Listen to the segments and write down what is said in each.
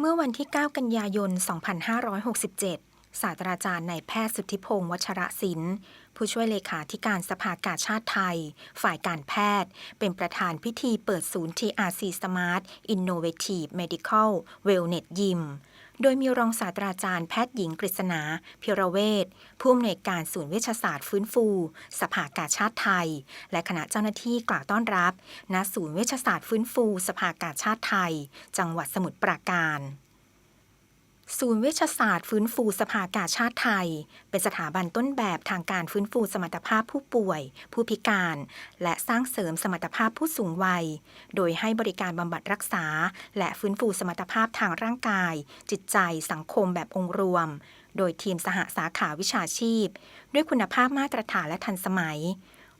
เมื่อวันที่ 9 กันยายน 2567 ศาสตราจารย์นายแพทย์สุทธิพงศ์วัชระศิลป์ผู้ช่วยเลขาธิการสภากาชาติไทย ฝ่ายการแพทย์ เป็นประธานพิธีเปิดศูนย์ TRC Smart Innovative Medical Wellness Gym โดยมีรองศาสตราจารย์แพทย์หญิงกฤษณาเพิรเวชผู้อำนวยการศูนย์เวชศาสตร์ฟื้นฟู สภากาชาติไทย และคณะเจ้าหน้าที่กล่าวต้อนรับณศูนย์เวชศาสตร์ฟื้นฟู สภากาชาติไทย จังหวัดสมุทรปราการ ศูนย์เวชศาสตร์ฟื้นฟูสภากาชาติไทย เป็นสถาบันต้นแบบทางการฟื้นฟูสมรรถภาพผู้ป่วย ผู้พิการ และสร้างเสริมสมรรถภาพผู้สูงวัย โดยให้บริการบำบัดรักษา และฟื้นฟูสมรรถภาพทางร่างกาย จิตใจสังคมแบบองค์รวม โดยทีมสหสาขาวิชาชีพ ด้วยคุณภาพมาตรฐานและทันสมัย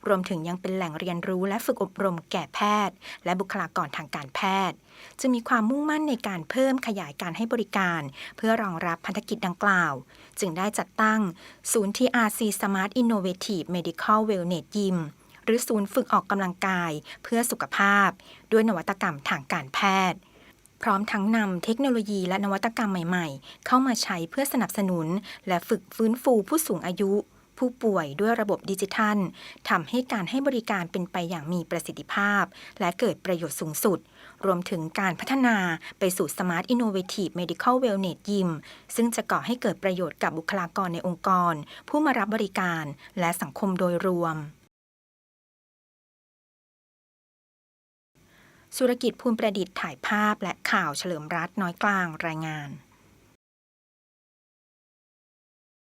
รวมถึงยังเป็นแหล่งเรียนรู้และฝึกอบรมแก่แพทย์ และบุคลากรทางการแพทย์จะมีความมุ่งมั่นในการเพิ่มขยายการให้บริการ เพื่อรองรับพันธกิจดังกล่าว จึงได้จัดตั้งศูนย์ TRC Smart Innovative Medical Wellness Gym หรือศูนย์ฝึกออกกำลังกายเพื่อสุขภาพ ด้วยนวัตกรรมทางการแพทย์พร้อมทั้งนำเทคโนโลยีและนวัตกรรมใหม่ ๆ เข้ามาใช้เพื่อสนับสนุน และฝึกฟื้นฟูผู้สูงอายุ ผู้ป่วยด้วยระบบดิจิทัลทำให้การให้บริการเป็นไปอย่างมีประสิทธิภาพ และเกิดประโยชน์สูงสุด รวมถึงการพัฒนาไปสู่ Smart Innovative Medical Wellness Gym ซึ่งจะก่อให้เกิดประโยชน์กับบุคลากรในองค์กร ผู้มารับบริการและสังคมโดยรวมสุรกิจภูมิประดิษฐ์ถ่ายภาพและข่าวเฉลิมรัตน์น้อยกลางรายงาน